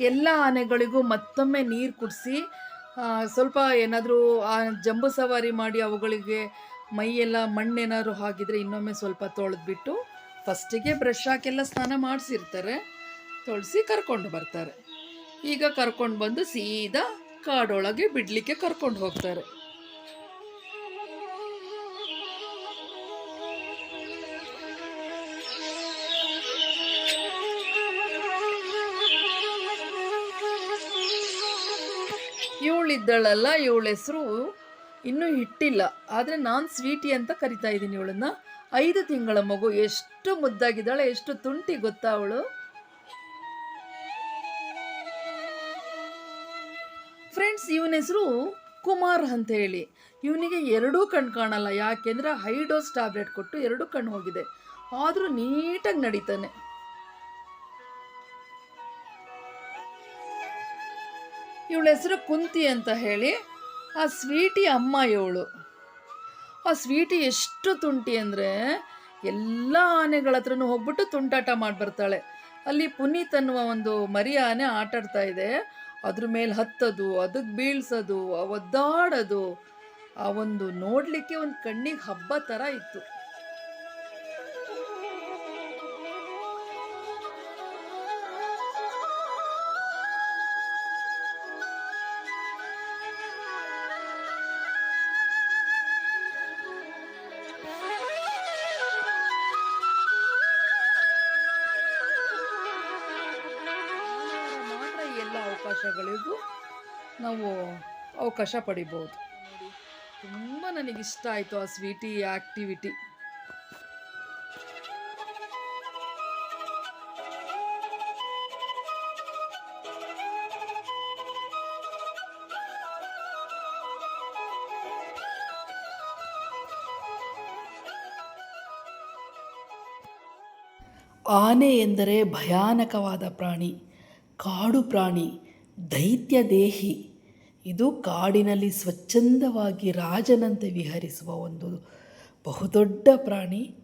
ಎಲ್ಲ ಆನೆಗಳಿಗೂ ಮತ್ತೊಮ್ಮೆ ನೀರು ಕುಡಿಸಿ ಸ್ವಲ್ಪ ಏನಾದರೂ, ಆ, ಜಂಬೂ ಸವಾರಿ ಮಾಡಿ ಅವುಗಳಿಗೆ ಮೈಯೆಲ್ಲ ಮಣ್ಣೇನಾದ್ರು ಹಾಕಿದರೆ ಇನ್ನೊಮ್ಮೆ ಸ್ವಲ್ಪ ತೊಳೆದ್ಬಿಟ್ಟು ಫಸ್ಟಿಗೆ ಬ್ರಷ್ ಹಾಕೆಲ್ಲ ಸ್ನಾನ ಮಾಡಿಸಿರ್ತಾರೆ. ತೊಳೆಸಿ ಕರ್ಕೊಂಡು ಬರ್ತಾರೆ. ಈಗ ಕರ್ಕೊಂಡು ಬಂದು ಸೀದಾ ಕಾಡೊಳಗೆ ಬಿಡಲಿಕ್ಕೆ ಕರ್ಕೊಂಡು ಹೋಗ್ತಾರೆ. ಇವಳಿದ್ದಳಲ್ಲ ಇವಳ ಹೆಸರು ಇನ್ನೂ ಇಟ್ಟಿಲ್ಲ ಆದರೆ ನಾನು ಸ್ವೀಟಿ ಅಂತ ಕರಿತಾ ಇದ್ದೀನಿ ಇವಳನ್ನ. ಐದು ತಿಂಗಳ ಮಗು, ಎಷ್ಟು ಮುದ್ದಾಗಿದ್ದಾಳೆ, ಎಷ್ಟು ತುಂಟಿ ಗೊತ್ತಾ ಅವಳು? ಫ್ರೆಂಡ್ಸ್ ಇವನ ಹೆಸರು ಕುಮಾರ್ ಅಂತ ಹೇಳಿ. ಇವನಿಗೆ ಎರಡೂ ಕಣ್ಣು ಕಾಣಲ್ಲ. ಯಾಕೆಂದ್ರೆ ಹೈಡೋಸ್ ಟ್ಯಾಬ್ಲೆಟ್ ಕೊಟ್ಟು ಎರಡೂ ಕಣ್ಣು ಹೋಗಿದೆ. ಆದರೂ ನೀಟಾಗಿ ನಡೀತಾನೆ. ಇವಳ ಹೆಸರು ಕುಂತಿ ಅಂತ ಹೇಳಿ, ಆ ಸ್ವೀಟಿ ಅಮ್ಮ ಇವಳು. ಆ ಸ್ವೀಟಿ ಎಷ್ಟು ತುಂಟಿ ಅಂದರೆ ಎಲ್ಲ ಆನೆಗಳ ಹತ್ರನೂ ಹೋಗ್ಬಿಟ್ಟು ತುಂಟಾಟ ಮಾಡಿ ಬರ್ತಾಳೆ. ಅಲ್ಲಿ ಪುನೀತ್ ಅನ್ನುವ ಒಂದು ಮರಿ ಆನೆ ಆಟಾಡ್ತಾ ಇದೆ. ಅದ್ರ ಮೇಲೆ ಹತ್ತೋದು ಅದಕ್ಕೆ ಬೀಳ್ಸೋದು, ಒದ್ದಾಡೋದು. ಆ ಒಂದು ನೋಡಲಿಕ್ಕೆ ಒಂದು ಕಣ್ಣಿಗೆ ಹಬ್ಬ ಥರ ಇತ್ತು. ಅವಕಾಶಗಳಿಗೂ ನಾವು ಅವಕಾಶ ಪಡಿಬೋದು. ತುಂಬ ನನಗಿಷ್ಟ ಆಯಿತು ಆ ಸ್ವೀಟಿ ಆ್ಯಕ್ಟಿವಿಟಿ ಆನೆ ಎಂದರೆ ಭಯಾನಕವಾದ ಪ್ರಾಣಿ, ಕಾಡು ಪ್ರಾಣಿ ದೈತ್ಯ ದೇಹಿ. ಇದು ಕಾಡಿನಲ್ಲಿ ಸ್ವಚ್ಛಂದವಾಗಿ ರಾಜನಂತೆ ವಿಹರಿಸುವ ಒಂದು ಬಹುದೊಡ್ಡ ಪ್ರಾಣಿ.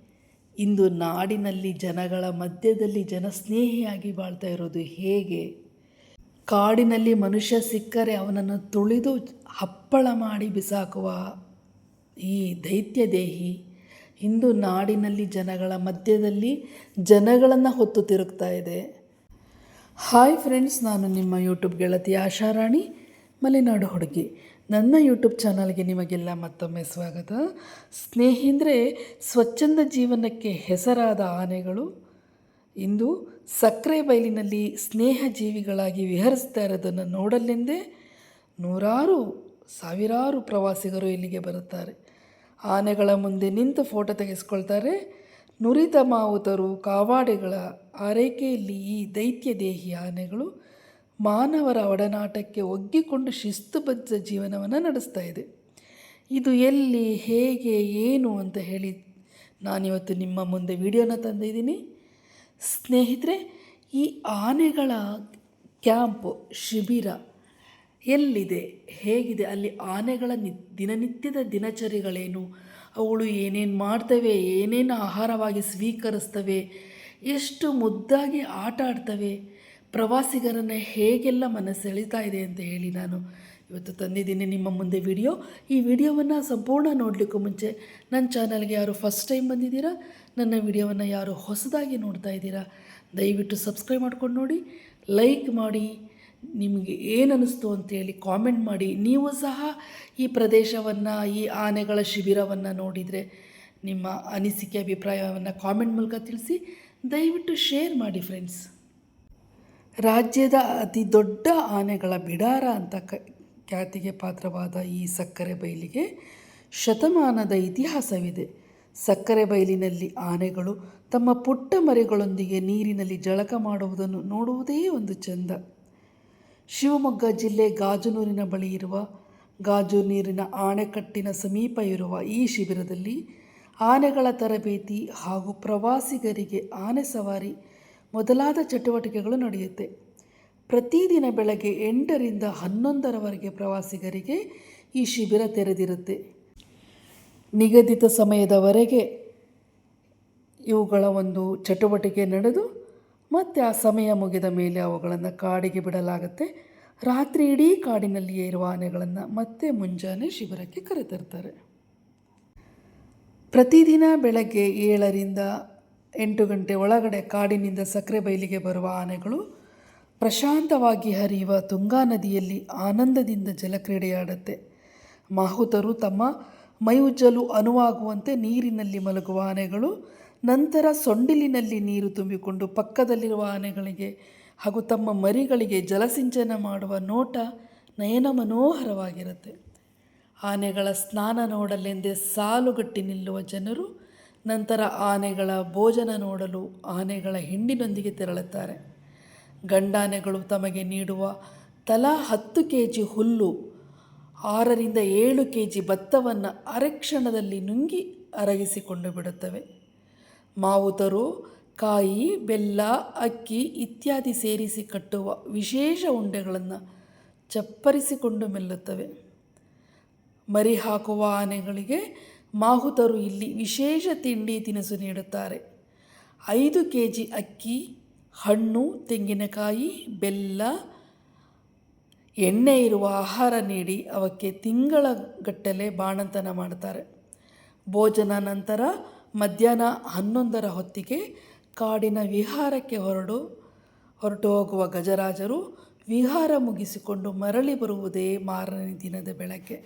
ಇಂದು ನಾಡಿನಲ್ಲಿ ಜನಗಳ ಮಧ್ಯದಲ್ಲಿ ಜನಸ್ನೇಹಿಯಾಗಿ ಬಾಳ್ತಾ ಇರೋದು ಹೇಗೆ? ಕಾಡಿನಲ್ಲಿ ಮನುಷ್ಯ ಸಿಕ್ಕರೆ ಅವನನ್ನು ತುಳಿದು ಹಪ್ಪಳ ಮಾಡಿ ಬಿಸಾಕುವ ಈ ದೈತ್ಯ ದೇಹಿ ಇಂದು ನಾಡಿನಲ್ಲಿ ಜನಗಳ ಮಧ್ಯದಲ್ಲಿ ಜನಗಳನ್ನು ಹೊತ್ತು ತಿರುಗ್ತಾ ಇದೆ. ಹಾಯ್ ಫ್ರೆಂಡ್ಸ್, ನಾನು ನಿಮ್ಮ ಯೂಟ್ಯೂಬ್ ಗೆಳತಿ ಆಶಾರಾಣಿ ಮಲೆನಾಡು ಹುಡುಗಿ. ನನ್ನ ಯೂಟ್ಯೂಬ್ ಚಾನಲ್ಗೆ ನಿಮಗೆಲ್ಲ ಮತ್ತೊಮ್ಮೆ ಸ್ವಾಗತ. ಸ್ನೇಹಿತರೆ, ಸ್ವಚ್ಛಂದ ಜೀವನಕ್ಕೆ ಹೆಸರಾದ ಆನೆಗಳು ಇಂದು ಸಕ್ಕರೆ ಬಯಲಿನಲ್ಲಿ ಸ್ನೇಹ ಜೀವಿಗಳಾಗಿ ವಿಹರಿಸ್ತಾ ಇರೋದನ್ನು ನೋಡಲೆಂದೇ ನೂರಾರು, ಸಾವಿರಾರು ಪ್ರವಾಸಿಗರು ಇಲ್ಲಿಗೆ ಬರುತ್ತಾರೆ. ಆನೆಗಳ ಮುಂದೆ ನಿಂತು ಫೋಟೋ ತೆಗೆಸ್ಕೊಳ್ತಾರೆ. ನುರಿತ ಮಾವುತರು ಕಾವಾಡೆಗಳ ಆರೈಕೆಯಲ್ಲಿ ಈ ದೈತ್ಯ ದೇಹಿ ಆನೆಗಳು ಮಾನವರ ಒಡನಾಟಕ್ಕೆ ಒಗ್ಗಿಕೊಂಡು ಶಿಸ್ತುಬದ್ಧ ಜೀವನವನ್ನು ನಡೆಸ್ತಾ ಇದೆ. ಇದು ಎಲ್ಲಿ, ಹೇಗೆ, ಏನು ಅಂತ ಹೇಳಿ ನಾನಿವತ್ತು ನಿಮ್ಮ ಮುಂದೆ ವಿಡಿಯೋನ ತಂದಿದ್ದೀನಿ. ಸ್ನೇಹಿತರೆ, ಈ ಆನೆಗಳ ಕ್ಯಾಂಪ್, ಶಿಬಿರ ಎಲ್ಲಿದೆ, ಹೇಗಿದೆ, ಅಲ್ಲಿ ಆನೆಗಳ ನಿ, ದಿನನಿತ್ಯದ ದಿನಚರಿಗಳೇನು, ಅವುಗಳು ಏನೇನು ಮಾಡ್ತವೆ, ಏನೇನು ಆಹಾರವಾಗಿ ಸ್ವೀಕರಿಸ್ತವೆ ಎಷ್ಟು ಮುದ್ದಾಗಿ ಆಟ ಆಡ್ತವೆ. ಪ್ರವಾಸಿಗರನ್ನು ಹೇಗೆಲ್ಲ ಮನಸ್ಸೆಳಿತಾ ಇದೆ ಅಂತ ಹೇಳಿ ನಾನು ಇವತ್ತು ತಂದಿದ್ದೀನಿ ನಿಮ್ಮ ಮುಂದೆ ವಿಡಿಯೋ. ಈ ವಿಡಿಯೋವನ್ನು ಸಂಪೂರ್ಣ ನೋಡಲಿಕ್ಕೂ ಮುಂಚೆ ನನ್ನ ಚಾನಲ್ಗೆ ಯಾರು ಫಸ್ಟ್ ಟೈಮ್ ಬಂದಿದ್ದೀರಾ, ನನ್ನ ವಿಡಿಯೋವನ್ನು ಯಾರು ಹೊಸದಾಗಿ ನೋಡ್ತಾ ಇದ್ದೀರಾ, ದಯವಿಟ್ಟು ಸಬ್ಸ್ಕ್ರೈಬ್ ಮಾಡ್ಕೊಂಡು ನೋಡಿ, ಲೈಕ್ ಮಾಡಿ, ನಿಮಗೆ ಏನು ಅನ್ನಿಸ್ತು ಅಂತೇಳಿ ಕಾಮೆಂಟ್ ಮಾಡಿ. ನೀವು ಸಹ ಈ ಪ್ರದೇಶವನ್ನು, ಈ ಆನೆಗಳ ಶಿಬಿರವನ್ನು ನೋಡಿದರೆ ನಿಮ್ಮ ಅನಿಸಿಕೆ, ಅಭಿಪ್ರಾಯವನ್ನು ಕಾಮೆಂಟ್ ಮೂಲಕ ತಿಳಿಸಿ. ದಯವಿಟ್ಟು ಶೇರ್ ಮಾಡಿ ಫ್ರೆಂಡ್ಸ್ ರಾಜ್ಯದ ಅತಿ ದೊಡ್ಡ ಆನೆಗಳ ಬಿಡಾರ ಅಂತ ಕ, ಖ್ಯಾತಿಗೆ ಪಾತ್ರವಾದ ಈ ಸಕ್ಕರೆ ಬೈಲಿಗೆ ಶತಮಾನದ ಇತಿಹಾಸವಿದೆ. ಸಕ್ಕರೆ ಬೈಲಿನಲ್ಲಿ ಆನೆಗಳು ತಮ್ಮ ಪುಟ್ಟ ಮರಿಗಳೊಂದಿಗೆ ನೀರಿನಲ್ಲಿ ಜಳಕ ಮಾಡುವುದನ್ನು ನೋಡುವುದೇ ಒಂದು ಚೆಂದ. ಶಿವಮೊಗ್ಗ ಜಿಲ್ಲೆ ಗಾಜನೂರಿನ ಬಳಿ ಇರುವ ಗಾಜು ನೀರಿನ ಆಣೆಕಟ್ಟಿನ ಸಮೀಪ ಇರುವ ಈ ಶಿಬಿರದಲ್ಲಿ ಆನೆಗಳ ತರಬೇತಿ ಹಾಗೂ ಪ್ರವಾಸಿಗರಿಗೆ ಆನೆ ಸವಾರಿ ಮೊದಲಾದ ಚಟುವಟಿಕೆಗಳು ನಡೆಯುತ್ತೆ. ಪ್ರತಿದಿನ ಬೆಳಗ್ಗೆ ಎಂಟರಿಂದ ಹನ್ನೊಂದರವರೆಗೆ ಪ್ರವಾಸಿಗರಿಗೆ ಈ ಶಿಬಿರ ತೆರೆದಿರುತ್ತೆ. ನಿಗದಿತ ಸಮಯದವರೆಗೆ ಇವುಗಳ ಒಂದು ಚಟುವಟಿಕೆ ನಡೆದು ಮತ್ತು ಆ ಸಮಯ ಮುಗಿದ ಮೇಲೆ ಅವುಗಳನ್ನು ಕಾಡಿಗೆ ಬಿಡಲಾಗುತ್ತೆ. ರಾತ್ರಿ ಇಡೀ ಕಾಡಿನಲ್ಲಿಯೇ ಇರುವ ಆನೆಗಳನ್ನು ಮತ್ತೆ ಮುಂಜಾನೆ ಶಿಬಿರಕ್ಕೆ ಕರೆತರ್ತಾರೆ. ಪ್ರತಿದಿನ ಬೆಳಗ್ಗೆ ಏಳರಿಂದ ಎಂಟು ಗಂಟೆ ಒಳಗಡೆ ಕಾಡಿನಿಂದ ಸಕ್ಕರೆ ಬಯಲಿಗೆ ಬರುವ ಆನೆಗಳು ಪ್ರಶಾಂತವಾಗಿ ಹರಿಯುವ ತುಂಗಾ ನದಿಯಲ್ಲಿ ಆನಂದದಿಂದ ಜಲಕ್ರೀಡೆಯಾಡುತ್ತೆ. ಮಾಹುತರು ತಮ್ಮ ಮೈ ಉಜ್ಜಲು ಅನುವಾಗುವಂತೆ ನೀರಿನಲ್ಲಿ ಮಲಗುವ ಆನೆಗಳು, ನಂತರ ಸೊಂಡಿಲಿನಲ್ಲಿ ನೀರು ತುಂಬಿಕೊಂಡು ಪಕ್ಕದಲ್ಲಿರುವ ಆನೆಗಳಿಗೆ ಹಾಗೂ ತಮ್ಮ ಮರಿಗಳಿಗೆ ಜಲಸಿಂಚನ ಮಾಡುವ ನೋಟ ನಯನ ಮನೋಹರವಾಗಿರುತ್ತೆ. ಆನೆಗಳ ಸ್ನಾನ ನೋಡಲೆಂದೇ ಸಾಲುಗಟ್ಟಿ ನಿಲ್ಲುವ ಜನರು ನಂತರ ಆನೆಗಳ ಭೋಜನ ನೋಡಲು ಆನೆಗಳ ಹಿಂಡಿನೊಂದಿಗೆ ತೆರಳುತ್ತಾರೆ. ಗಂಡಾನೆಗಳು ತಮಗೆ ನೀಡುವ ತಲಾ ಹತ್ತು ಕೆ ಜಿ ಹುಲ್ಲು, ಆರರಿಂದ ಏಳು ಕೆ ಜಿ ಭತ್ತವನ್ನು ಅರೆಕ್ಷಣದಲ್ಲಿ ನುಂಗಿ ಅರಗಿಸಿಕೊಂಡು ಬಿಡುತ್ತವೆ. ಮಾವುತರು ಕಾಯಿ, ಬೆಲ್ಲ, ಅಕ್ಕಿ ಇತ್ಯಾದಿ ಸೇರಿಸಿ ಕಟ್ಟುವ ವಿಶೇಷ ಉಂಡೆಗಳನ್ನು ಚಪ್ಪರಿಸಿಕೊಂಡು ಮೆಲ್ಲುತ್ತವೆ. ಮರಿ ಹಾಕುವ ಆನೆಗಳಿಗೆ ಮಾಹುತರು ಇಲ್ಲಿ ವಿಶೇಷ ತಿಂಡಿ ತಿನಿಸು ನೀಡುತ್ತಾರೆ. ಐದು ಕೆ ಜಿ ಅಕ್ಕಿ, ಹಣ್ಣು, ತೆಂಗಿನಕಾಯಿ, ಬೆಲ್ಲ, ಎಣ್ಣೆ ಇರುವ ಆಹಾರ ನೀಡಿ ಅವಕ್ಕೆ ತಿಂಗಳ ಗಟ್ಟಲೆ ಬಾಣಂತನ ಮಾಡ್ತಾರೆ. ಭೋಜನ ನಂತರ ಮಧ್ಯಾಹ್ನ ಹನ್ನೊಂದರ ಹೊತ್ತಿಗೆ ಕಾಡಿನ ವಿಹಾರಕ್ಕೆ ಹೊರಡು ಹೊರಟು ಹೋಗುವ ಗಜರಾಜರು ವಿಹಾರ ಮುಗಿಸಿಕೊಂಡು ಮರಳಿ ಬರುವುದೇ ಮಾರನೇ ದಿನದ ಬೆಳಗ್ಗೆ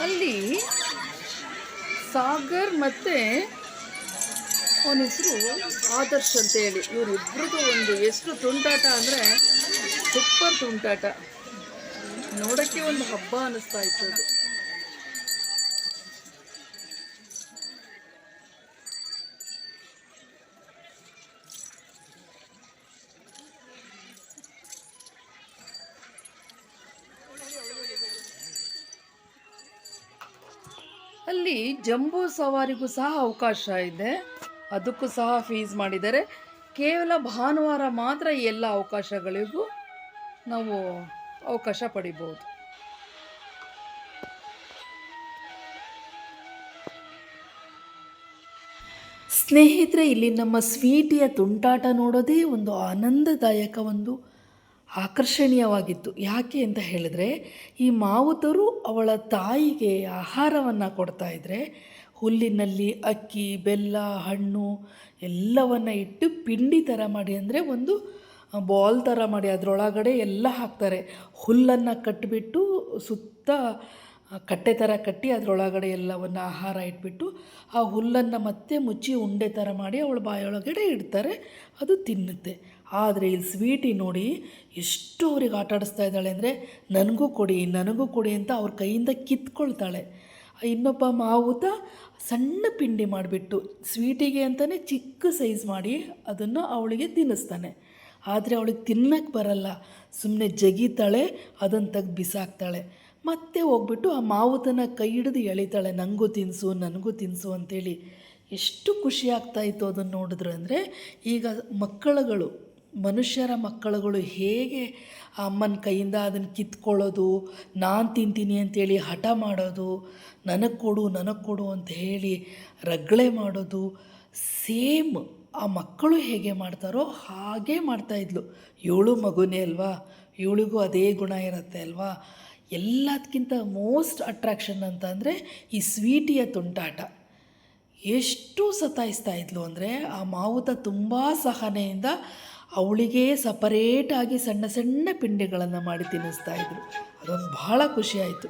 ಅಲ್ಲಿ ಸಾಗರ್ ಮತ್ತೆ ಅವನ ಹೆಸರು ಆದರ್ಶ್ ಅಂತ ಹೇಳಿ. ಇವರಿಬ್ಬರದು ಒಂದು ಎಷ್ಟು ತುಂಟಾಟ ಅಂದರೆ ಸೂಪರ್ ತುಂಟಾಟ. ನೋಡೋಕ್ಕೆ ಒಂದು ಹಬ್ಬ ಅನ್ನಿಸ್ತಾ ಇತ್ತು ಅದು. ಅಲ್ಲಿ ಜಂಬೂ ಸವಾರಿಗೂ ಸಹ ಅವಕಾಶ ಇದೆ. ಅದಕ್ಕೂ ಸಹ ಫೀಸ್ ಮಾಡಿದ್ದಾರೆ. ಕೇವಲ ಭಾನುವಾರ ಮಾತ್ರ ಎಲ್ಲ ಅವಕಾಶಗಳಿಗೂ ನಾವು ಅವಕಾಶ ಪಡಿಬೋದು ಸ್ನೇಹಿತರೆ, ಇಲ್ಲಿ ನಮ್ಮ ಸ್ವೀಟಿಯ ತುಂಟಾಟ ನೋಡೋದೇ ಒಂದು ಆನಂದದಾಯಕ ಒಂದು ಆಕರ್ಷಣೀಯವಾಗಿತ್ತು. ಯಾಕೆ ಅಂತ ಹೇಳಿದ್ರೆ, ಈ ಮಾವುತರು ಅವಳ ತಾಯಿಗೆ ಆಹಾರವನ್ನು ಕೊಡ್ತಾ ಇದ್ದರೆ ಹುಲ್ಲಿನಲ್ಲಿ ಅಕ್ಕಿ, ಬೆಲ್ಲ, ಹಣ್ಣು ಎಲ್ಲವನ್ನು ಇಟ್ಟು ಪಿಂಡಿ ಥರ ಮಾಡಿ ಅಂದರೆ ಒಂದು ಬಾಲ್ ಥರ ಮಾಡಿ ಅದರೊಳಗಡೆ ಎಲ್ಲ ಹಾಕ್ತಾರೆ. ಹುಲ್ಲನ್ನು ಕಟ್ಟಿಬಿಟ್ಟು ಸುತ್ತ ಕಟ್ಟೆ ಥರ ಕಟ್ಟಿ ಅದರೊಳಗಡೆ ಎಲ್ಲವನ್ನು ಆಹಾರ ಇಟ್ಬಿಟ್ಟು ಆ ಹುಲ್ಲನ್ನು ಮತ್ತೆ ಮುಚ್ಚಿ ಉಂಡೆ ಥರ ಮಾಡಿ ಅವಳ ಬಾಯೊಳಗಡೆ ಇಡ್ತಾರೆ. ಅದು ತಿನ್ನುತ್ತೆ. ಆದರೆ ಇಲ್ಲಿ ಸ್ವೀಟಿ ನೋಡಿ ಎಷ್ಟು ಅವ್ರಿಗೆ ಆಟ ಆಡಿಸ್ತಾ ಇದ್ದಾಳೆ ಅಂದರೆ ನನಗೂ ಕೊಡಿ ನನಗೂ ಕೊಡಿ ಅಂತ ಅವ್ರ ಕೈಯಿಂದ ಕಿತ್ಕೊಳ್ತಾಳೆ. ಇನ್ನೊಬ್ಬ ಮಾವುತ ಸಣ್ಣ ಪಿಂಡಿ ಮಾಡಿಬಿಟ್ಟು ಸ್ವೀಟಿಗೆ ಅಂತಲೇ ಚಿಕ್ಕ ಸೈಜ್ ಮಾಡಿ ಅದನ್ನು ಅವಳಿಗೆ ತಿನ್ನಿಸ್ತಾನೆ. ಆದರೆ ಅವಳಿಗೆ ತಿನ್ನಕ್ಕೆ ಬರಲ್ಲ ಸುಮ್ಮನೆ ಜಗಿತಾಳೆ, ಅದನ್ನು ತೆಗ್ದು ಬಿಸಾಕ್ತಾಳೆ. ಮತ್ತೆ ಹೋಗ್ಬಿಟ್ಟು ಆ ಮಾವುತನ ಕೈ ಹಿಡಿದು ಎಳಿತಾಳೆ ನನಗೂ ತಿನ್ನಿಸು ನನಗೂ ತಿನ್ನಿಸು ಅಂತೇಳಿ. ಎಷ್ಟು ಖುಷಿ ಆಗ್ತಾಯಿತ್ತು ಅದನ್ನು ನೋಡಿದ್ರು ಅಂದರೆ ಈಗ ಮಕ್ಕಳುಗಳು ಮನುಷ್ಯರ ಮಕ್ಕಳುಗಳು ಹೇಗೆ ಅಮ್ಮನ ಕೈಯಿಂದ ಅದನ್ನು ಕಿತ್ಕೊಳ್ಳೋದು, ನಾನು ತಿಂತೀನಿ ಅಂತೇಳಿ ಹಠ ಮಾಡೋದು, ನನಗೆ ಕೊಡು ನನಗೆ ಕೊಡು ಅಂತ ಹೇಳಿ ರಗಳೆ ಮಾಡೋದು, ಸೇಮ್ ಆ ಮಕ್ಕಳು ಹೇಗೆ ಮಾಡ್ತಾರೋ ಹಾಗೇ ಮಾಡ್ತಾಯಿದ್ಲು ಇವಳು ಮಗುನೇ ಅಲ್ವಾ? ಇವಳಿಗೂ ಅದೇ ಗುಣ ಇರುತ್ತೆ ಅಲ್ವಾ? ಎಲ್ಲದಕ್ಕಿಂತ ಮೋಸ್ಟ್ ಅಟ್ರಾಕ್ಷನ್ ಅಂತ ಅಂದರೆ ಈ ಸ್ವೀಟಿಯ ತುಂಟಾಟ. ಎಷ್ಟು ಸತಾಯಿಸ್ತಾ ಇದ್ಲು ಅಂದರೆ ಆ ಮಾವುತ ತುಂಬ ಸಹನೆಯಿಂದ ಅವಳಿಗೆ ಸಪರೇಟಾಗಿ ಸಣ್ಣ ಸಣ್ಣ ಪಿಂಡಿಗಳನ್ನು ಮಾಡಿ ತಿನ್ನಿಸ್ತಾ ಇದ್ರು. ಅದೊಂದು ಭಾಳ ಆಯಿತು.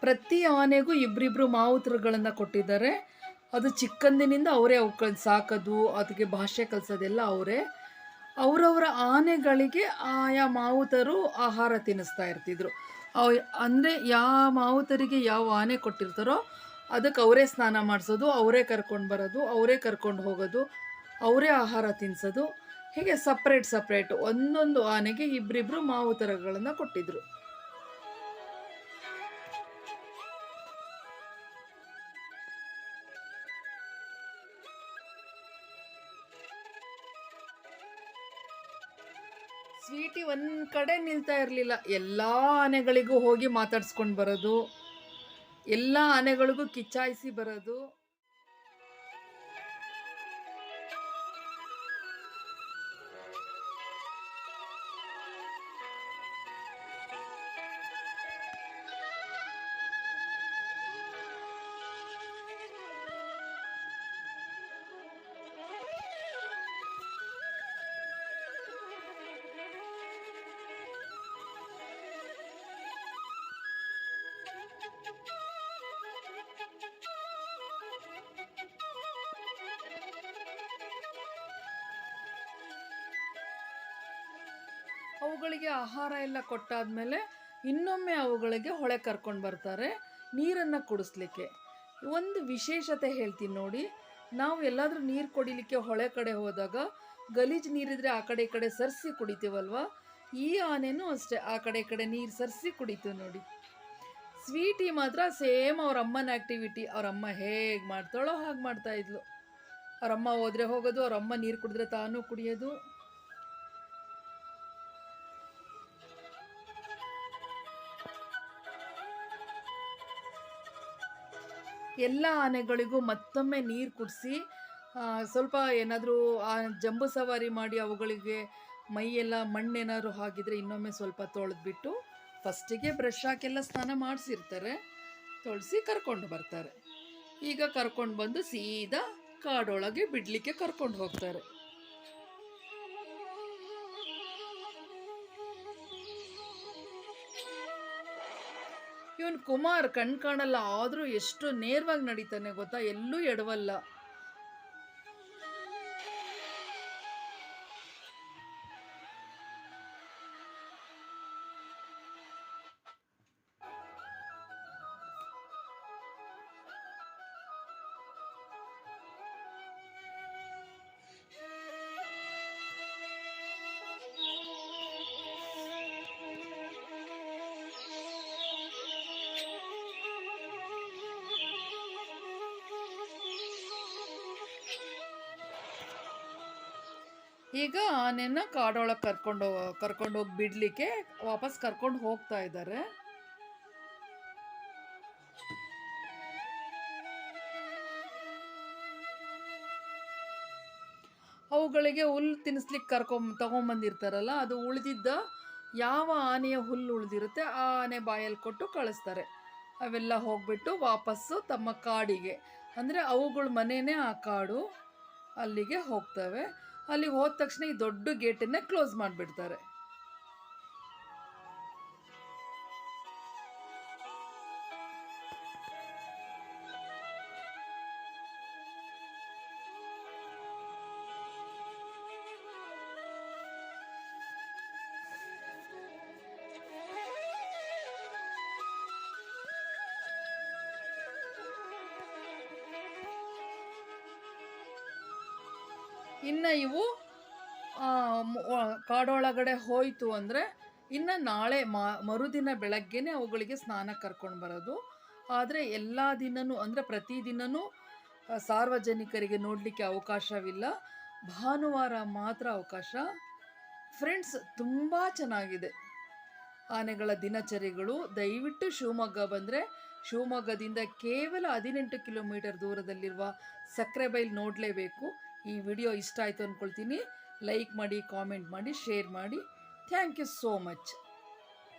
ಪ್ರತಿ ಆನೆಗೂ ಇಬ್ಬರಿಬ್ಬರು ಮಾವುತರುಗಳನ್ನು ಕೊಟ್ಟಿದ್ದಾರೆ. ಅದು ಚಿಕ್ಕಂದಿನಿಂದ ಅವರೇ ಅವಕ್ಕೆ ಸಾಕೋದು ಅದಕ್ಕೆ ಭಾಷೆ ಕಲಿಸೋದೆಲ್ಲ ಅವರೇ. ಅವರವರ ಆನೆಗಳಿಗೆ ಆಯಾ ಮಾವುತರು ಆಹಾರ ತಿನ್ನಿಸ್ತಾ ಇರ್ತಿದ್ರು. ಅವ ಅಂದರೆ ಯಾವ ಮಾವುತರಿಗೆ ಯಾವ ಆನೆ ಕೊಟ್ಟಿರ್ತಾರೋ ಅದಕ್ಕೆ ಅವರೇ ಸ್ನಾನ ಮಾಡಿಸೋದು, ಅವರೇ ಕರ್ಕೊಂಡು ಬರೋದು, ಅವರೇ ಕರ್ಕೊಂಡು ಹೋಗೋದು, ಅವರೇ ಆಹಾರ ತಿನ್ನಿಸೋದು ಹೀಗೆ ಸಪ್ರೇಟ್ ಸಪ್ರೇಟ್ ಒಂದೊಂದು ಆನೆಗೆ ಇಬ್ಬರಿಬ್ರು ಮಾವುತರಗಳನ್ನು ಕೊಟ್ಟಿದ್ರು. ಸ್ವೀಟಿ ಒಂದ್ ಕಡೆ ನಿಲ್ತಾ ಇರಲಿಲ್ಲ. ಎಲ್ಲ ಆನೆಗಳಿಗೂ ಹೋಗಿ ಮಾತಾಡ್ಸ್ಕೊಂಡು ಬರೋದು. ಎಲ್ಲ ಆನೆಗಳಿಗೂ ಕಿಚ್ಚಾಯಿಸಿ ಬರೋದು. ಅವುಗಳಿಗೆ ಆಹಾರ ಎಲ್ಲ ಕೊಟ್ಟಾದ್ಮೇಲೆ ಇನ್ನೊಮ್ಮೆ ಅವುಗಳಿಗೆ ಹೊಳೆ ಕರ್ಕೊಂಡು ಬರ್ತಾರೆ, ನೀರನ್ನು ಕುಡಿಸ್ಲಿಕ್ಕೆ. ಒಂದು ವಿಶೇಷತೆ ಹೇಳ್ತೀನಿ ನೋಡಿ, ನಾವು ಎಲ್ಲಾದರೂ ನೀರು ಕುಡಿಲಿಕ್ಕೆ ಹೊಳೆ ಕಡೆ ಹೋದಾಗ ಗಲೀಜು ನೀರಿದ್ರೆ ಆ ಕಡೆ ಈ ಕಡೆ ಸರಿಸಿ ಕುಡಿತೀವಲ್ವ? ಈ ಆನೆನೂ ಅಷ್ಟೇ, ಆ ಕಡೆ ಈ ಕಡೆ ನೀರು ಸರಿಸಿ ಕುಡಿತೀವಿ ನೋಡಿ. ಸ್ವೀಟಿ ಮಾತ್ರ ಸೇಮ್ ಅವ್ರ ಅಮ್ಮನ ಆ್ಯಕ್ಟಿವಿಟಿ ಅವ್ರ ಅಮ್ಮ ಹೇಗೆ ಮಾಡ್ತಾಳೋ ಹಾಗೆ ಮಾಡ್ತಾಯಿದ್ಲು ಅವರಮ್ಮ ಹೋದರೆ ಹೋಗೋದು, ಅವ್ರ ಅಮ್ಮ ನೀರು ಕುಡಿದ್ರೆ ತಾನೂ ಕುಡಿಯೋದು. ಎಲ್ಲ ಆನೆಗಳಿಗೂ ಮತ್ತೊಮ್ಮೆ ನೀರು ಕುಡಿಸಿ ಸ್ವಲ್ಪ ಏನಾದರೂ, ಆ, ಜಂಬು ಸವಾರಿ ಮಾಡಿ ಅವುಗಳಿಗೆ ಮೈಯೆಲ್ಲ ಮಣ್ಣೇನಾದ್ರು ಹಾಕಿದರೆ ಇನ್ನೊಮ್ಮೆ ಸ್ವಲ್ಪ ತೊಳೆದ್ಬಿಟ್ಟು ಫಸ್ಟಿಗೆ ಬ್ರಷ್ ಹಾಕೆಲ್ಲ ಸ್ನಾನ ಮಾಡಿಸಿರ್ತಾರೆ. ತೊಳೆಸಿ ಕರ್ಕೊಂಡು ಬರ್ತಾರೆ. ಈಗ ಕರ್ಕೊಂಡು ಬಂದು ಸೀದಾ ಕಾಡೊಳಗೆ ಬಿಡಲಿಕ್ಕೆ ಕರ್ಕೊಂಡು ಹೋಗ್ತಾರೆ. ಇವನು ಕುಮಾರ್ ಕಣ್ ಕಾಣಲ್ಲ ಆದರೂ ಎಷ್ಟು ನೇರವಾಗಿ ನಡೀತಾನೆ ಗೊತ್ತಾ? ಎಲ್ಲೂ ಎಡವಲ್ಲ. ಈಗ ಆನೆನ ಕಾಡೊಳಗೆ ಕರ್ಕೊಂಡು ಕರ್ಕೊಂಡು ಹೋಗಿ ಬಿಡ್ಲಿಕ್ಕೆ ವಾಪಸ್ ಕರ್ಕೊಂಡು ಹೋಗ್ತಾ ಇದ್ದಾರೆ ಅವುಗಳಿಗೆ ಹುಲ್ಲು ತಿನ್ನಿಸ್ಲಿಕ್ಕೆ ಕರ್ಕೊಂಬ್, ತಗೊಂಬಂದಿರ್ತಾರಲ್ಲ, ಅದು ಉಳಿದಿದ್ದ ಯಾವ ಆನೆಯ ಹುಲ್ಲು ಉಳಿದಿರುತ್ತೆ ಆ ಆನೆ ಬಾಯಲ್ಲಿ ಕೊಟ್ಟು ಕಳಿಸ್ತಾರೆ. ಅವೆಲ್ಲ ಹೋಗ್ಬಿಟ್ಟು ವಾಪಸ್ಸು ತಮ್ಮ ಕಾಡಿಗೆ. ಅಂದರೆ ಅವುಗಳ ಮನೆಯೇ ಆ ಕಾಡು ಅಲ್ಲಿಗೆ ಹೋಗ್ತವೆ. ಅಲ್ಲಿಗೆ ಹೋದ ತಕ್ಷಣ ಈ ದೊಡ್ಡ ಗೇಟನ್ನೇ ಕ್ಲೋಸ್ ಮಾಡಿಬಿಡ್ತಾರೆ. ಇವು ಕಾಡೊಳಗಡೆ ಹೋಯಿತು ಅಂದರೆ ಇನ್ನು ನಾಳೆ ಮ, ಮರುದಿನ ಬೆಳಗ್ಗೆನೇ ಅವುಗಳಿಗೆ ಸ್ನಾನ ಕರ್ಕೊಂಡು ಬರೋದು. ಆದರೆ ಎಲ್ಲ ದಿನವೂ ಅಂದರೆ ಪ್ರತಿದಿನವೂ ಸಾರ್ವಜನಿಕರಿಗೆ ನೋಡಲಿಕ್ಕೆ ಅವಕಾಶವಿಲ್ಲ. ಭಾನುವಾರ ಮಾತ್ರ ಅವಕಾಶ. ಫ್ರೆಂಡ್ಸ್, ತುಂಬ ಚೆನ್ನಾಗಿದೆ. ಆನೆಗಳ ದಿನಚರಿಗಳು. ದಯವಿಟ್ಟು ಶಿವಮೊಗ್ಗ ಬಂದರೆ, ಶಿವಮೊಗ್ಗದಿಂದ ಕೇವಲ ಹದಿನೆಂಟು ಕಿಲೋಮೀಟರ್ ದೂರದಲ್ಲಿರುವ ಸಕ್ರೆಬೈಲ್ ನೋಡಲೇಬೇಕು. ಈ ವಿಡಿಯೋ ಇಷ್ಟ ಆಯಿತು ಅಂದ್ಕೊಳ್ತೀನಿ ಲೈಕ್ ಮಾಡಿ ಕಾಮೆಂಟ್ ಮಾಡಿ ಶೇರ್ ಮಾಡಿ. Thank you so much